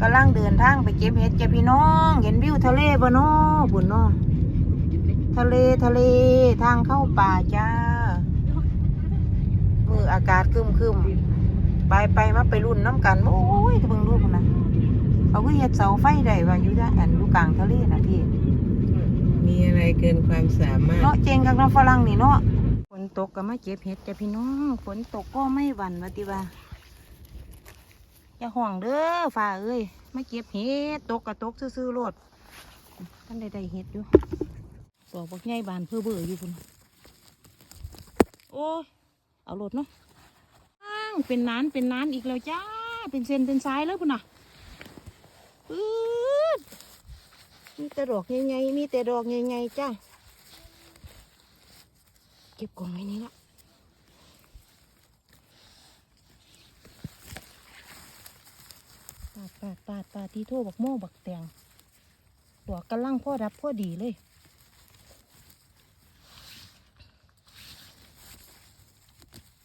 กำลังเดินทางไปเก็บเห็ดเก็บพี่น้อง เห็นวิวทะเลบ่เนาะบุญเนาะทะเลทะเลทางเข้าป่าจ้า มืออากาศครึมครึมๆไปไปมาไปรุ่นน้ำกัน โอ้ยเบิ่งรูปนะเอาก็เห็ดเสาไฟได้ว่าอยู่ด้านอันอยู่กลางทะเลนะพี่ มีอะไรเกินความสามารถเนาะเจงกับน้องฝรั่งนี่เนาะฝนตกก็มาเก็บเห็ดจ้ะพี่น้องฝนตกก็ไม่หวั่นว่าติว่า อย่าห่วงเด้อฝ่าเอ้ยไมาเก็บเห็ดตกก็ตกซื่อๆโลดท่านใดๆเห็ดอยู่บอกบอกง่ายบานเพื่อเบื่ออยู่คุณโอ้ยเอาโลดเนาะอ้างเป็นนานเป็นนานอีกแล้วจ้า เป็นเซนเป็นสายแล้วพุ่นน่ะปื๊ดมีแต่ดอกใหญ่ๆมีแต่ดอกใหญ่ๆจ้าเก็บกล่องไว้นี้ละาดปาดปาดปาดที่โทบักโม่บักแตงดอกกำลังพ่อรับพ่อดีเลย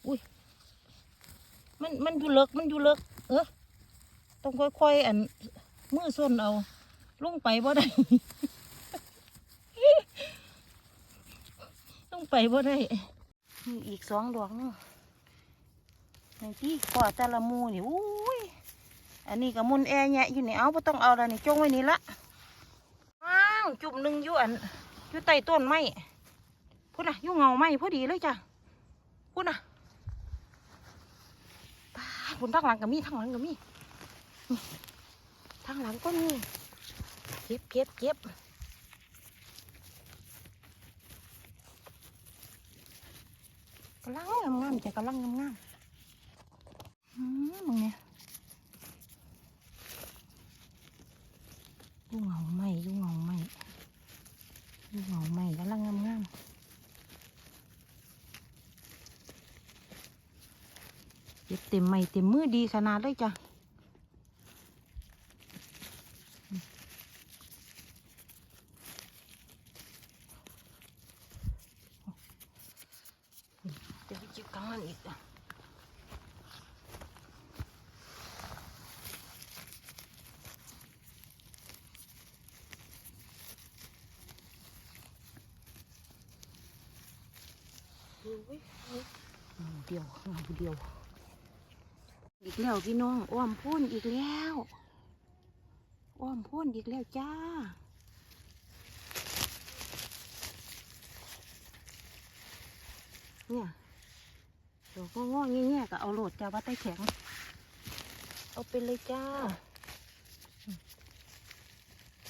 อุ้ยมันมันอยู่เลิกมันอยู่เลิกเออต้องค่อยๆอันมือส้นเอาลงไปบ่ได้ลงไปบ่ได้มีอีกสองดอกเนึงในที่ก่อแต่ละมูนี่อุ้ย อันนี้ก็มุนแอร์แยะอยู่นี่เอาไ่ต้องเอาแล้วนี่จงไว้นี่ละว้าวจุ่มหนึ่งอยู่อันอยู่ใต้ต้นไม้พุ่นน่ะอยู่เงาไม้พอดีเลยจ้ะพุ่นน่ะปาพุ่นทางหลังก็มีทางหลังก็มีนี่ทางหลังก็มีเก็บเก็บเก็บกำลังงามๆจ้ะกำลังงามๆอืมมึงเนี่ย ยุ่งเหงาไหมยุ่งเหงาไหมยุ่งเหงาไหมกำลังงามๆเก็บเต็มไหมเต็มมือดีขนาดเลยจ้ะไปจิบกลางนั่นอีกอะดู เว้ยเงาเดียวเงเดียว อีกแล้วพี่น้องอ้อมพุ่นอีกแล้วอ้อมพุ่นอีกแล้วจ้าเนี่ยดอกงอกๆแง่ๆก็เอาโหลดจ้าว่าใต้แข็ง เอาไปเลยจ้า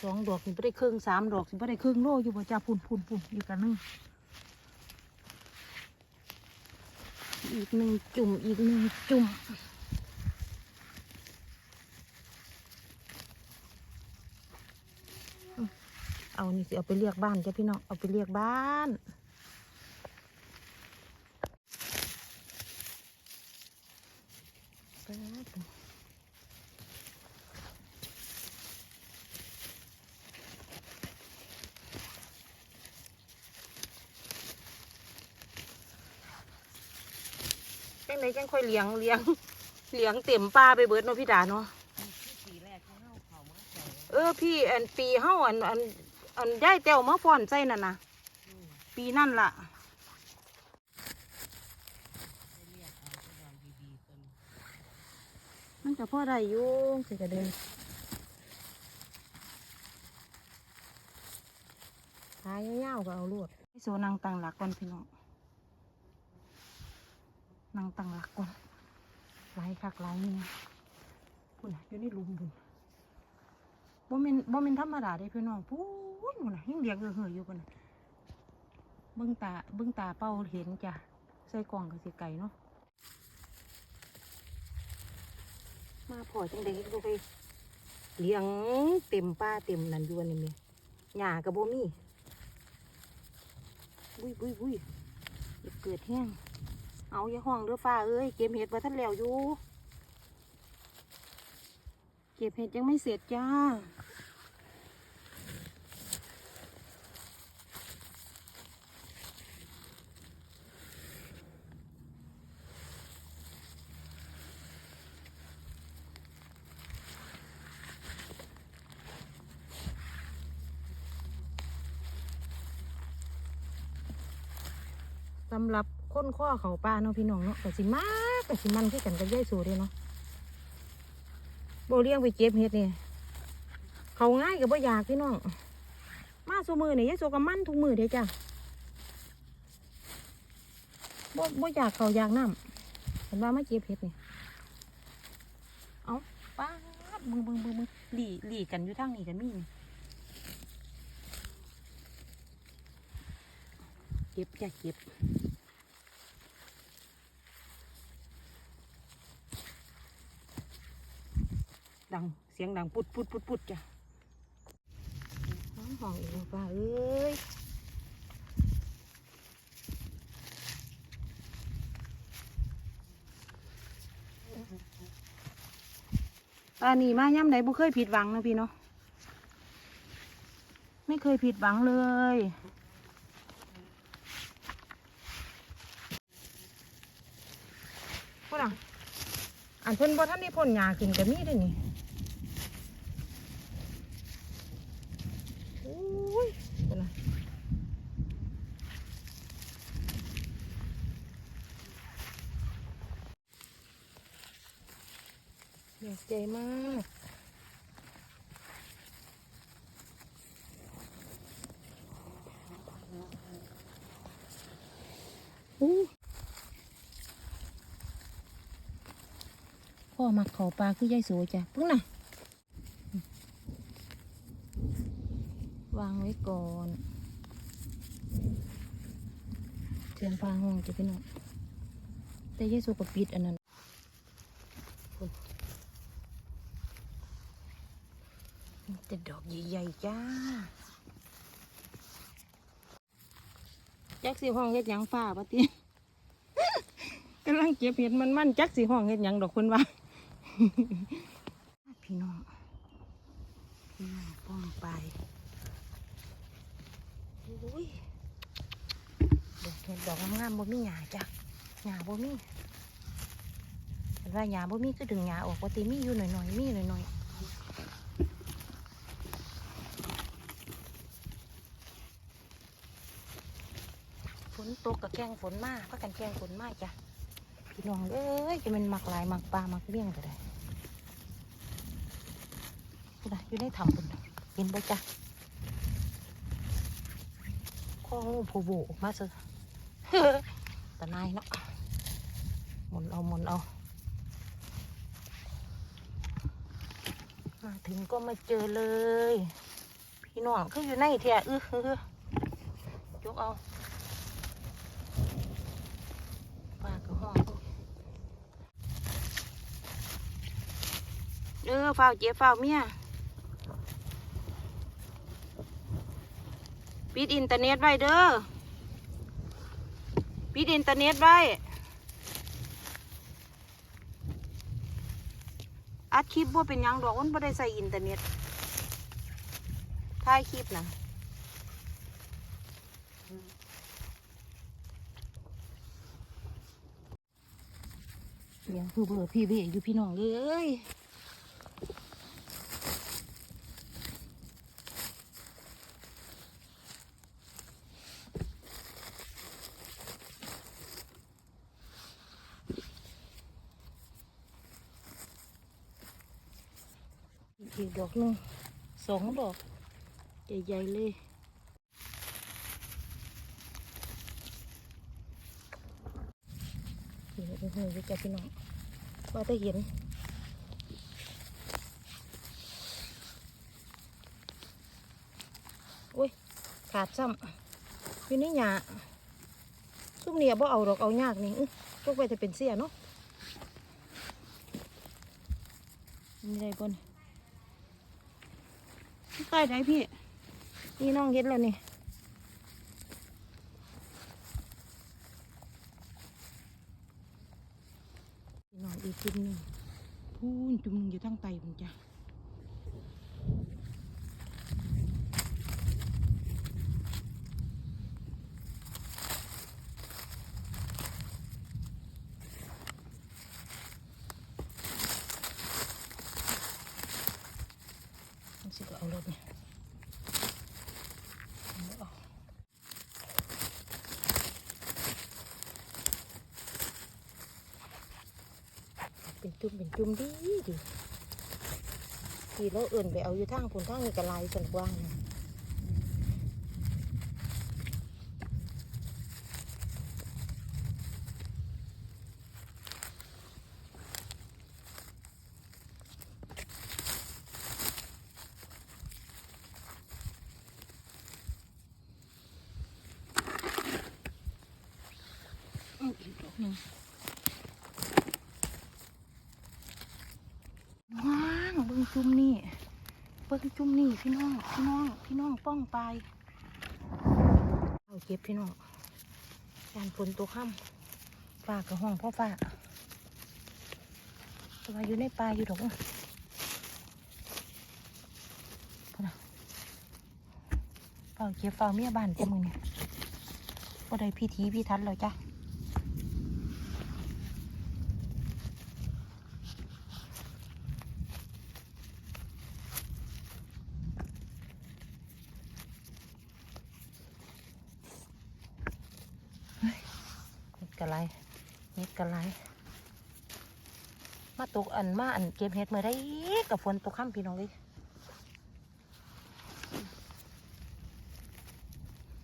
สองดอกสิบ่ได้ครึ่งสามดอกสิบ่ได้ครึ่งโลอยู่บ่จ้าพุ่นพุ่นพุ่นอีกอันนึง อีกหนึ่งจุ่มอีกหนึ่งจุ่มเอานี่สิเอาไปเรียกบ้านจ้ะพี่น้องเอาไปเรียกบ้าน ไปแล้วกันจังไหนจัง ค่อยเลี้ยงเลี้ยงเลี้ยงเต็มป่าไปเบิดเนาะพี่ดาเนาะเออพี่อันปีเฮาอันอันอันย้ายแต้วมาฟ้อนใส่นั่นนะปีนั่นล่ะมันก็พอได้ยู่สิกระเด็นขายยาวๆก็เอาลวดไอ้โซนางตังหลักก่อนพี่น้อง นางตังหลักก่อนหลคักหลายนี่นะพุ่นะอยู่ในหลุมพุ่นบ่แม่นบ่แม่นธรรมดาเด้พี่น้องพูนพุ่นะยังเรียกเหืออยู่พุ่นะเบิ่งตาเบิ่งตาเป้าเห็นจ้ะใส่กล่องก็สิไก่เนาะมาพอจังเด็กดูไปเลี้ยงเต็มป้าเต็มนันยวนนี่แมีหญ้ากับโบมีบุ้ยบุ้ยบุ้ยเกิดแห้ง เอาอย่าห้องเด้อฟ้าเอ้ยเก็บเห็ดมาท่านแล้วอยู่ เก็บเห็ดยังไม่เสร็จจ้า สำหรับ คนข้อเขาปลาเนาะพี่น้องเนาะก็สิมากก็สิมันคือกันกับยายสูเด้เนาะโบเลี้ยงไปเก็บเห็ดนี่เขาง่ายกับบ่อยากพี่น้อง มาสูมือเนี่ยยายสูกับมันทุกมือเด้จ้ะบ่บ่อยากเขาอยากน้ำเห็นว่ามาเก็บเห็ดนี่เอาป้าบึงบึงบึงบึงหลีหลีกันอยู่ทางนี้กันมีนี่เก็บจะเก็บ ดังเสียงดังปุดปุดปุดปุดจ้ะน้องห้องอีกแล้วป้าเอ้ยป้านี่มาย่ำไหนบ่เคยผิดหวังนะพี่เนาะไม่เคยผิดหวังเลยพูดอะอันเพิ่นบ่ท่านได้พ่นยาขึ้นก็มีด้วยนี่ โอ้ยเป็นไร เสียใจมากอู้พ่อมักเขาปลาคือยายสวยจ้ะพึ่งน่ะ วางไว้ก่อนเสียงฟ้าห้องจะเป็นหนแต่เยซูก็ปิดอันนั้น แต่ดอกใหญ่ๆจ้าจักสีห้องเฮ็ดหยังฟ้าปะติกำลังเก็บเห็ดมันมันๆจักสีห้องเฮ็ดหยังดอกคนว่าพี่น้องพี่น้องป้องไปอุ้ยดอกเห็ดดอกงามๆบ่มีหญ้าจ้ะหญ้าบ่มีเห็นว่าหญ้าบ่มีก็ดึงหญ้าออกปกติมีอยู่หน่อยๆมีหน่อยๆ นตกกับแกงฝนมากพักกันแกงฝนมากจ้ะพี่น้องเอ้ยจะเป็นหมักหลายหมักปลาหมักเลี้ยงก็ได้พูดนะอยู่ในถ้ำปุ่นน่ะเห็นบ่จ้ะข้องูผูโบมาซะตะนายเนาะหมุนเอาหมุนเอามาถึงก็มาเจอเลย พี่น้องคืออยู่ในเทียอื้อฮือยกเอาปากกระห้อง เออเฝ้าเจ็บฝ้าเมียปิดอินเทอร์เน็ตไว้เด้อปิดอินเทอร์เน็ตไว้ อัดคลิปบ่เป็นยังดอกมันบ่ได้ใส่อินเทอร์เน็ตถ่ายคลิปนะเสียงคือเบอร์พี่เบอยู่พี่น้องเลย ดอกหนึงสองดอกใหญ่ๆเลยเห็นเห็นเห็นจ้ะพี่น้องว่าแต่เห็นโอ้ยขาดซ้ำอยู่ในหยาซุ่มเนี่ยบ่เอาดอกเอายากนี่อื้อจกไปจะเป็นเสียเนาะมีอะไรบ่น ใต้ไหนพี่ นี่น้องเห็ดแล้วนี่น้องอีกจุดหนึ่งพูนจุ่มหนึ่งอยู่ทั้งไตผมจ้ะมันสิก็เอารถเนี่ยเอาเอา จุ่มเป็นจุ่มดีดีทีแล้วเอื่นไปเอาอยู่ทางผุนทางนี่กระลายสันกว้างเนะอืมอีกดอกหนึ่ง ว้างเบิ้งจุ่มนี่ เบิ้งจุ่มนี่พี่น้อง พี่น้อง พี่น้องป้องไปเอาเก็บพี่น้องการฝนตัวค่ำฝากกับห้องพ่อฝากแตัวาอยู่ในป่าอยู่ดอกพุ่นน่ะเฝ้าเก็บเฝ้าเมียบ้านเจ้ามือเนี่ยก็ได้พิธีพิทันแล้วจ้ะ เฮ็ดกะไร เฮ็ดกะไรมาตกอันมาอันเก็บเห็ดมื่อได้กับฝนตกค่ำพี่น้องเลย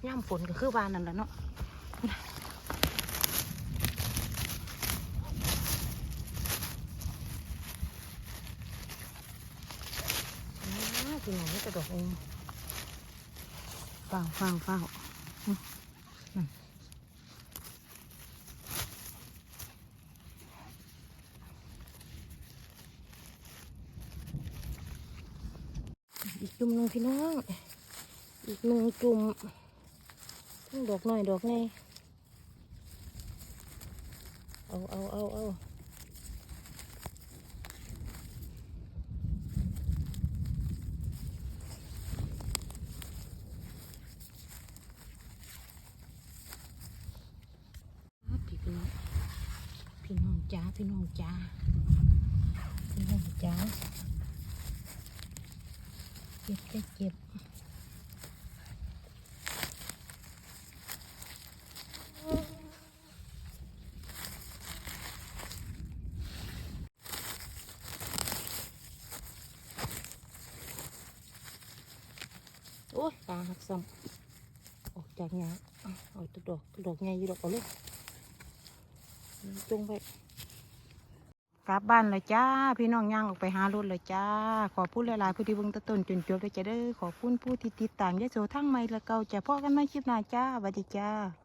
ย่ำฝนก็คือวานนั่นแหละเนาะพี่น้องนี่กระดกเองเฝ้าเฝ้าเฝ้า อีก จุ่มหนึ่งพี่น้อง อีกหนึ่งจุ่มทั้งดอกหน่อยดอกไงเอาเอาเอาเอาพี่น้องจ้าพี่น้องจ้าพี่น้องจ้า เจ็บจะเจ็บโอ้ยตาหักซ้ำออกจากงาเอาตัวดอกตัวดอกไงอยู่ดอกเอาเลยจงไปก ลับบ้านเลยจ้า พี่น้องย่างออกไปหารถเลยจ้า ขอพูดหลายๆผู้ที่เบิ่งตะต้นจนจบเลยจะเด้อขอพูดผู้ที่ติดตามยะโสทั้งไม่และเก่าจะพ่อกันไม่คลิปหน้าจ้าสวัสดีจ้า